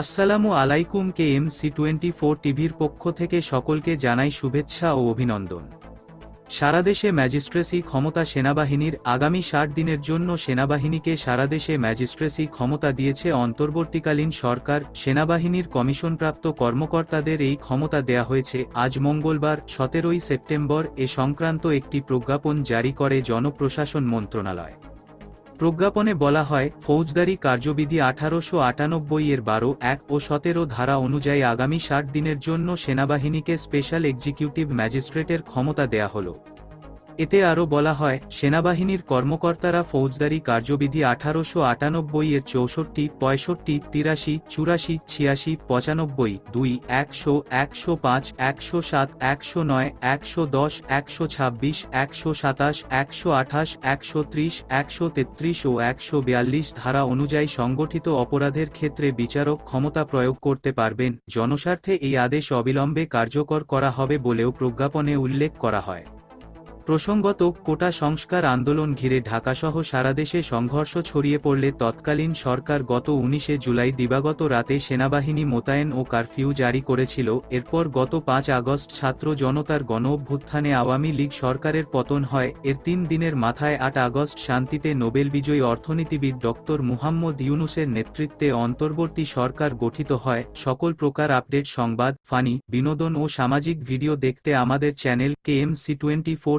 আসসালামু আলাইকুম K M C twenty four টিভির পক্ষ থেকে সকলকে জানাই শুভেচ্ছা ও অভিনন্দন। সারাদেশে ম্যাজিস্ট্রেসি ক্ষমতা সেনাবাহিনীর আগামী ষাট দিনের জন্য সেনাবাহিনীকে সারাদেশে ম্যাজিস্ট্রেসি ক্ষমতা দিয়েছে অন্তর্বর্তীকালীন সরকার, সেনাবাহিনীর কমিশনপ্রাপ্ত কর্মকর্তাদের এই ক্ষমতা দেয়া হয়েছে। আজ মঙ্গলবার, সতেরোই সেপ্টেম্বর, এ সংক্রান্ত একটি প্রজ্ঞাপন জারি করে জনপ্রশাসন মন্ত্রণালয়। প্রজ্ঞাপনে বলা হয়, ফৌজদারি কার্যবিধি আঠারোশো আটানব্বই এর বারো, এক ও সতেরো ধারা অনুযায়ী আগামী ষাট দিনের জন্য সেনাবাহিনীকে স্পেশাল এক্সিকিউটিভ ম্যাজিস্ট্রেটের ক্ষমতা দেয়া হলো। এতে আরও বলা হয়, সেনাবাহিনীর কর্মকর্তারা ফৌজদারি কার্যবিধি আঠারোশো আটানব্বই এর চৌষট্টি, পঁয়ষট্টি, তিরাশি, চুরাশি, ছিয়াশি, পঁচানব্বই, দুই, একশো একশো পাঁচ, একশো সাত, একশো নয়, একশো দশ, একশো ছাব্বিশ, একশো সাতাশ, একশো আঠাশ, একশো ত্রিশ, একশো তেত্রিশ ও একশো বিয়াল্লিশ ধারা অনুযায়ী সংগঠিত অপরাধের ক্ষেত্রে বিচারক ক্ষমতা প্রয়োগ করতে পারবেন। জনস্বার্থে এই আদেশ অবিলম্বে কার্যকর করা হবে বলেও প্রজ্ঞাপনে উল্লেখ করা হয়। প্রসঙ্গত, কোটা সংস্কার আন্দোলন ঘিরে ঢাকাসহ সারা দেশে সংঘর্ষ ছড়িয়ে পড়লে তৎকালীন সরকার গত উনিশে জুলাই দিবাগত রাতে সেনাবাহিনী মোতায়েন ও কারফিউ জারি করেছিল। এরপর গত পাঁচ আগস্ট ছাত্র জনতার গণ অভ্যুত্থানে আওয়ামী লীগ সরকারের পতন হয়। এর তিন দিনের মাথায় আট আগস্ট শান্তিতে নোবেল বিজয়ী অর্থনীতিবিদ ডক্টর মুহাম্মদ ইউনুসের নেতৃত্বে অন্তর্বর্তী সরকার গঠিত হয়। সকল প্রকার আপডেট, সংবাদ, ফানি, বিনোদন ও সামাজিক ভিডিও দেখতে আমাদের channel K M C twenty four